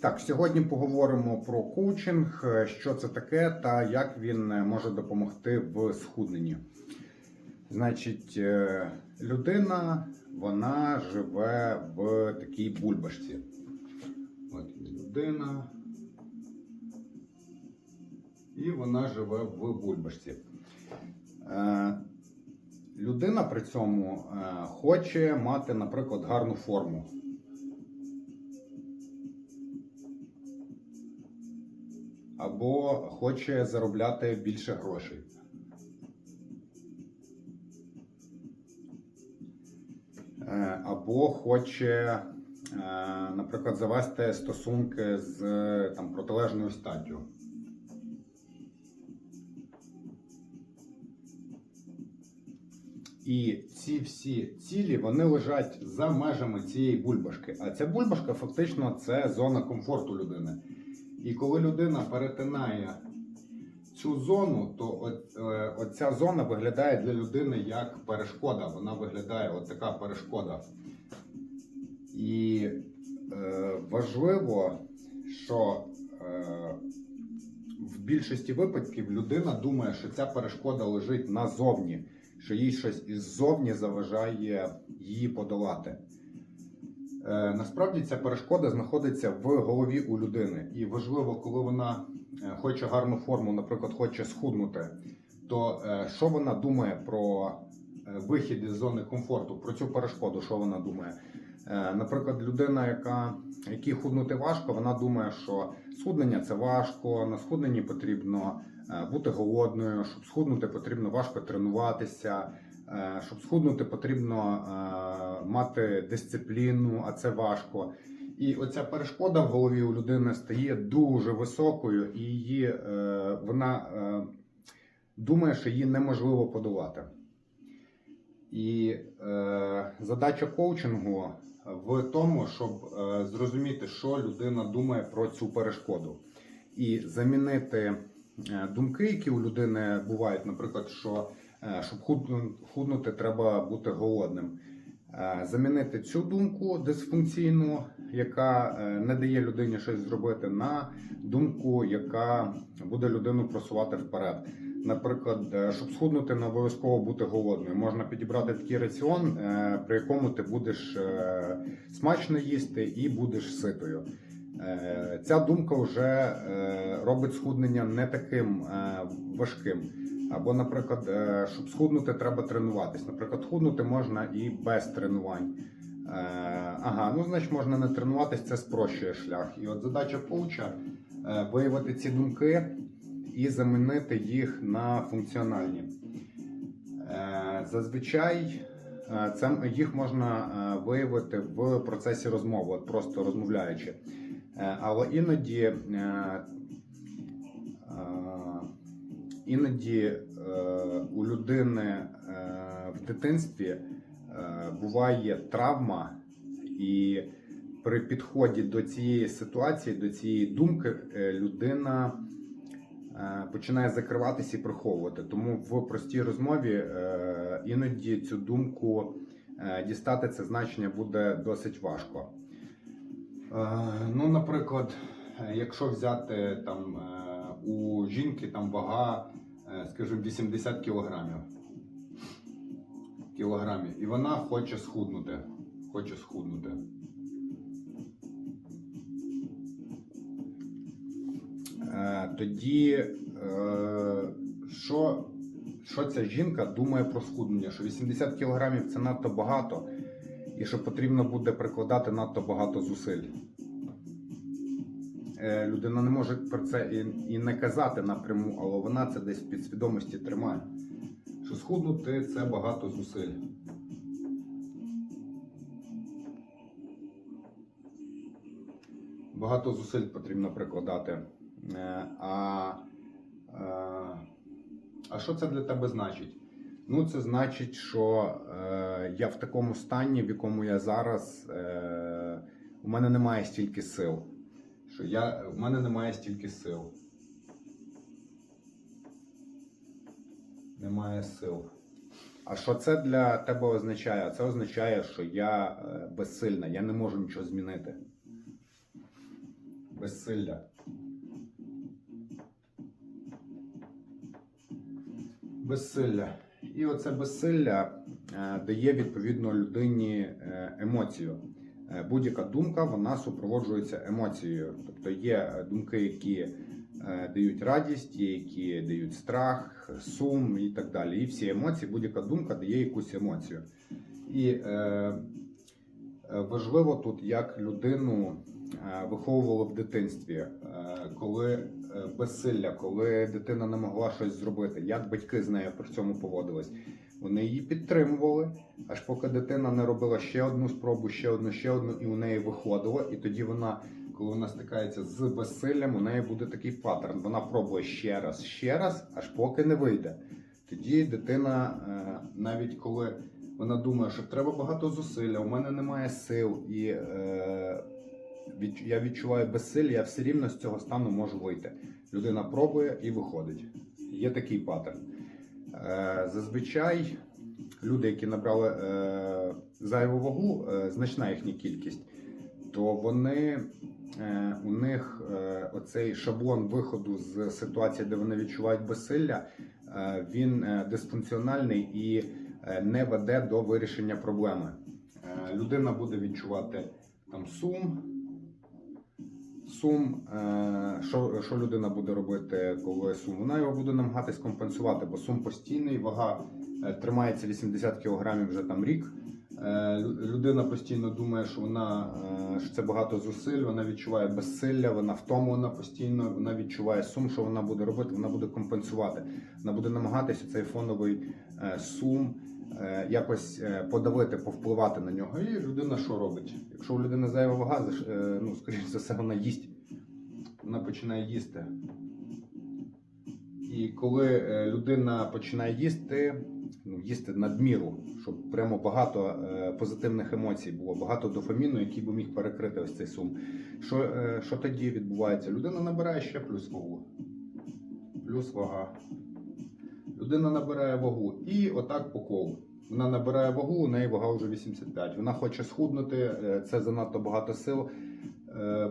Так, сьогодні поговоримо про коучинг, е, що це таке та як він е, може допомогти в схудненні. Значить, е, людина вона живе в такій бульбашці. От людина. І вона живе в бульбашці. Людина при цьому хоче мати, наприклад, гарну форму. Або хоче заробляти більше грошей. Е, Або хоче, е, наприклад, завести стосунки з там, протилежною статтю. І ці всі цілі вони лежать за межами цієї бульбашки. А ця бульбашка фактично це зона комфорту людини. І коли людина перетинає цю зону, то е, оця зона виглядає для людини як перешкода. Вона виглядає от така перешкода. І е, важливо, що е, в більшості випадків людина думає, що ця перешкода лежить назовні, що їй щось іззовні заважає її подолати. Е, Насправді ця перешкода знаходиться в голові у людини. І важливо, коли вона е, хоче гарну форму, наприклад, хоче схуднути, то е, що вона думає про вихід із зони комфорту, про цю перешкоду, що вона думає? Наприклад, людина, яка якій худнути важко, вона думає, що схуднення це важко, на схудненні потрібно бути голодною, щоб схуднути, потрібно важко тренуватися. Е, Щоб схуднути, потрібно е, мати дисципліну, а це важко. І оця перешкода в голові у людини стає дуже високою, і її, е, вона думає, що її неможливо подолати. І задача коучингу в тому, щоб зрозуміти, що людина думає про цю перешкоду, і замінити думки, які у людини бувають, наприклад, що щоб худну- худнути, треба бути голодним. Е, Замінити цю думку дисфункційну, яка е, не дає людині щось зробити, на думку, яка буде людину просувати вперед. Наприклад, е, щоб схуднути, не обов'язково бути голодною. Можна підібрати такий раціон, е, при якому ти будеш е, смачно їсти і будеш ситою. Е, Ця думка вже е, робить схуднення не таким е, важким. Або, наприклад, е, щоб схуднути, треба тренуватись. Наприклад, худнути можна і без тренувань. Е, Ага, ну значить можна не тренуватись, це спрощує шлях. І от задача коуча е, виявити ці думки і замінити їх на функціональні. Зазвичай це їх можна виявити в процесі розмови, от просто розмовляючи. Але іноді, іноді е, у людини е, в дитинстві е, буває травма, і при підході до цієї ситуації, до цієї думки, е, людина е, починає закриватися і приховувати. Тому в простій розмові е, іноді цю думку е, дістати це значення буде досить важко. Е, Ну, наприклад, е, якщо взяти там е, у жінки там вага, скажімо, 80 кілограмів. Кілограмів, і вона хоче схуднути. Хоче схуднути. Е, Тоді, е, що, що ця жінка думає про схуднення? Що 80 кілограмів це надто багато, і що потрібно буде прикладати надто багато зусиль. Е, Людина не може про це і, і не казати напряму, але вона це десь в підсвідомості тримає. Що схуднути це багато зусиль. Багато зусиль потрібно прикладати. Е, А, е, а що це для тебе значить? Ну, це значить, що е, я в такому стані, в якому я зараз, е, у мене немає стільки сил. Що я, у мене немає стільки сил. Немає сил. А що це для тебе означає? Це означає, що я е, безсильна, я не можу нічого змінити. безсилля. Безсилля. І оце безсилля е, дає відповідно людині е, емоцію. Е, Будь-яка думка вона супроводжується емоцією. Тобто є е, думки, які е, дають радість, які дають страх, сум і так далі. І всі емоції, будь-яка думка дає якусь емоцію. І е, важливо тут, як людину виховували в дитинстві, коли безсилля, коли дитина не могла щось зробити, як батьки з нею при цьому поводились. Вони її підтримували, аж поки дитина не робила ще одну спробу, ще одну, ще одну, і у неї виходило. І тоді вона, коли вона стикається з безсиллям, у неї буде такий паттерн. Вона пробує ще раз, ще раз, аж поки не вийде. Тоді дитина, е, навіть коли вона думає, що треба багато зусилля, у мене немає сил, і е, я відчуваю безсилля, я все рівно з цього стану можу вийти. Людина пробує і виходить. Є такий паттерн. Е, зазвичай люди, які набрали е, зайву вагу, е, значна їхня кількість, то вони у них оцей шаблон виходу з ситуації, де вони відчувають безсилля, він дисфункціональний і не веде до вирішення проблеми. Людина буде відчувати там сум. Сум, е, що, що людина буде робити, коли сум? Вона його буде намагатись компенсувати, бо сум постійний, вага е, тримається 80 кг вже там рік. Е, лю- Людина постійно думає, що вона е, що це багато зусиль, вона відчуває безсилля, вона втомлена постійно, вона відчуває сум, що вона буде робити, вона буде компенсувати. Вона буде намагатися цей фоновий е, сум якось подавити, повпливати на нього. І людина що робить? Якщо у людини зайва вага, ну, скоріш за все, вона їсть. Вона починає їсти. І коли е, людина починає їсти, ну, їсти надміру, щоб прямо багато е, позитивних емоцій було, багато дофаміну, який би міг перекрити ось цей сум. Що, е, що тоді відбувається? Людина набирає ще плюс вагу. Плюс вага. Людина набирає вагу. І отак по колу. Вона набирає вагу, у неї вага вже 85. Вона хоче схуднути, це занадто багато сил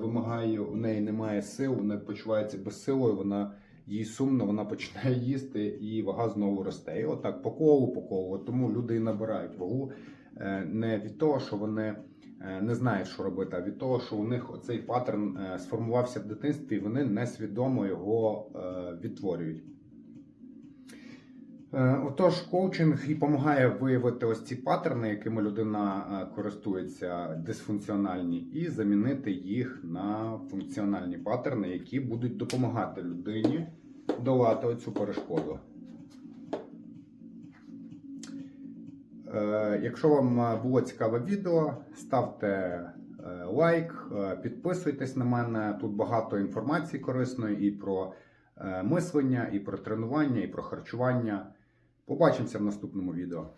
вимагає, у неї немає сил, вона почувається безсилою, вона їй сумно, вона починає їсти і вага знову росте. І отак по колу, по колу. Тому люди і набирають вагу е, не від того, що вони е, не знають, що робити, а від того, що у них оцей паттерн е, сформувався в дитинстві, і вони несвідомо його відтворюють. Отож, коучинг і допомагає виявити ось ці паттерни, якими людина користується, дисфункціональні, і замінити їх на функціональні паттерни, які будуть допомагати людині долати оцю перешкоду. Е, Якщо вам е, було цікаве відео, ставте е, лайк, підписуйтесь на мене. Тут багато інформації корисної і про мислення, і про тренування, і про харчування. Побачимося в наступному відео.